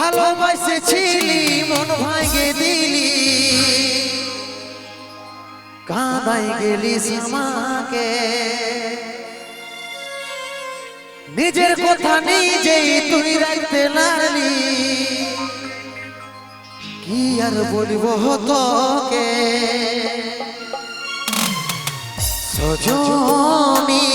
ভালোবাসেছিলি মন ভাঙে দিলি। কাঁদাই গেলি আমাকে। নিজের কথা নিজেই তুই রাখতে লাগলি কি আর বলিব তোকে? সজনী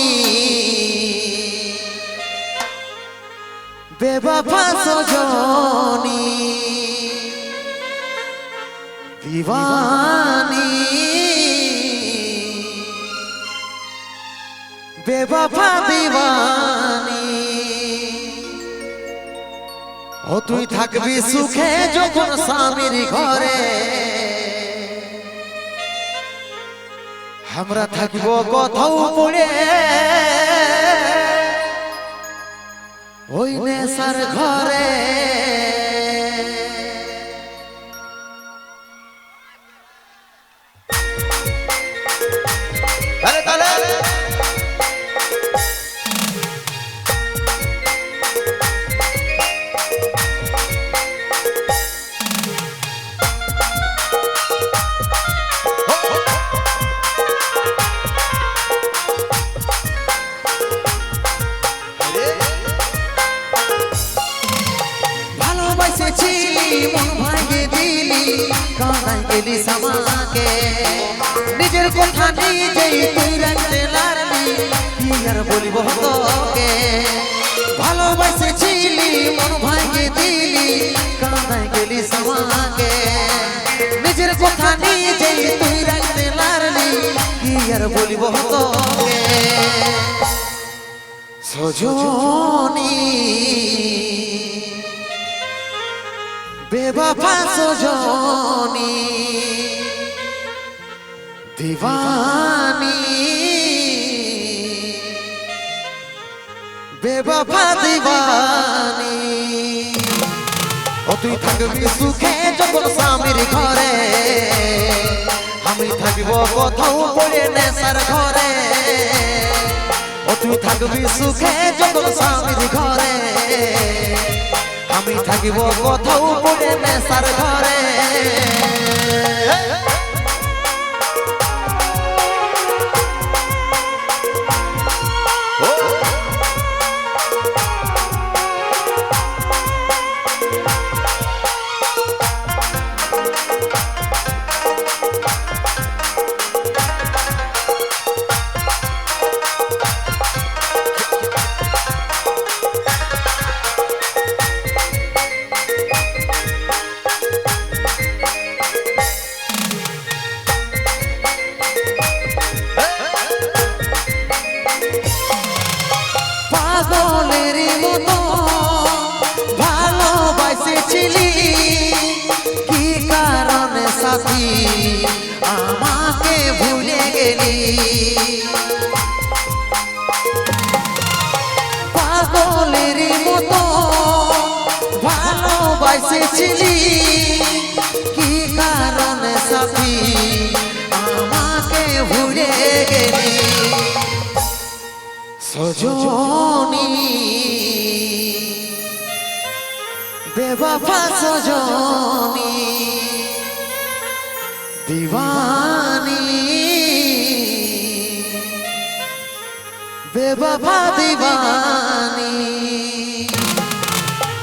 বেবাফা সজনী দিবানী বেবাফা দিবানী ও, তুই থাকবি সুখে যখন স্বামীর ঘরে। আমরা থাকব কোথাও পড়ে। ওই নেশার ঘরে ভালোবাসেছিলি মন ভাঙে দিলি, কাঁদাই গেলি সামাকে নিজের কথা নিজেই তুই রাখতে লারলি কি আর বলিব তোকে? ভালোবাসেছিলি, মন ভাঙে দিলি, কাঁদাই গেলি সামাকে নিজের কথা নিজেই তুই রাখতে লারলি কি আর বলিব তোকে? সজনী। বেবাফা সজনী দিবানী। বেবাফা দিবানী। ও তুই থাকবি সুখে যখন স্বামীর ঘরে। আমি থাকব কোথাও পড়ে নেশার ঘরে। ও তুই থাকবি সুখে যখন স্বামীর ঘরে। আমি থাকিব কোথাও পড়ে মেসার ঘরে। ভালোবাসেছিলি কি কারণে সাথী? আমাকে ভুলে গেলি। পাগলের মতো ভালোবাসেছিলি। কি কারণে সাথী? আমাকে ভুলে গেলি। সজনী। বেবাফা সজনী দিবানী। বেবাফা দিবানী।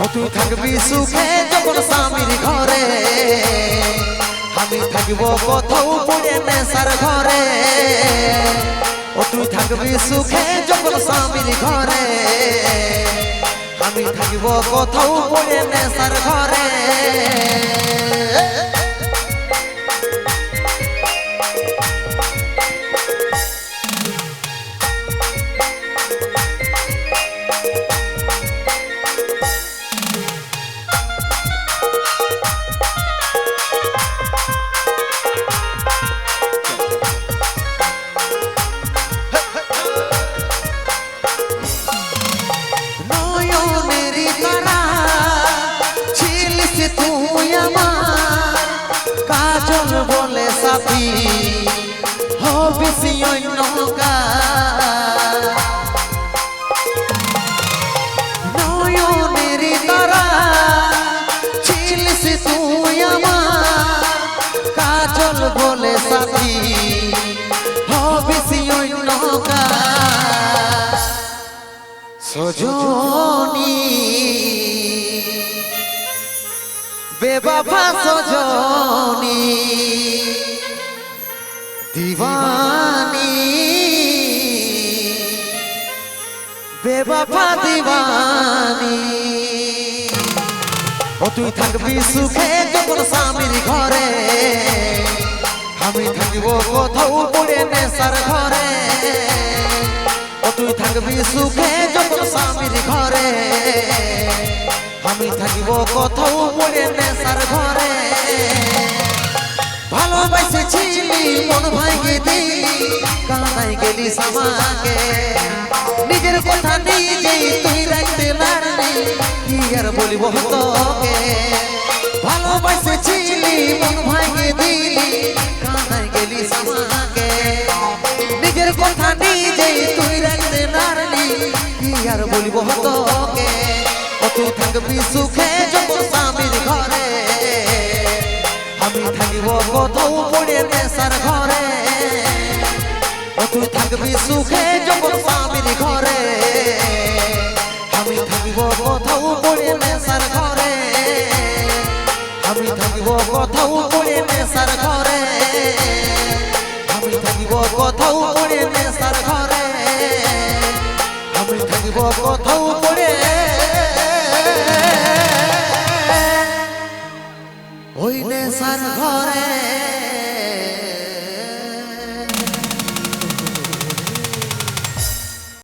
ও তুই থাকবি সুখে যখন স্বামীর ঘরে। আমি থাকব কোথাও পড়ে নেশার ঘরে। ও তুই থাকবি সুখে যখন স্বামীর ঘরে। আমি থাকিব কোথাও পড়ে নেশার ঘরে। সজনী। বেবাবা সজনী। দিবানী। বেবাবা দিবানী। ও তুই থাকবি সুখে যখন স্বামীর ঘরে। আমি থাকব কোথাও পড়ে নেশার ঘরে। তুই থাকবি সুখে যখন স্বামীর ঘরে। আমি থাকিব কোথাও পড়ে নেশার ঘরে। ভালোবাসেছিলি মন ভাঙে দিলি কানাই গেলি সামাকে। নিজের কথা নিজেই তুই রাখতে পারলি কি আর বলিব তোকে? ভালোবাসেছিলি আর বলিব তোকে ও তুই থাকবি সুখে যখন স্বামীর ঘরে। আমি থাকিব কোথাও পড়ে নেশার ঘরে। ও তুই থাকবি সুখে যখন স্বামীর ঘরে। আমি থাকিব কোথাও পড়ে নেশার ঘরে। আমি থাকিব কোথাও পড়ে নেশার ঘরে। আমি থাকিব কোথাও পড়ে নেশার ঘরে। থাকিব কোথাও পড়ে ওই নেশার ঘরে।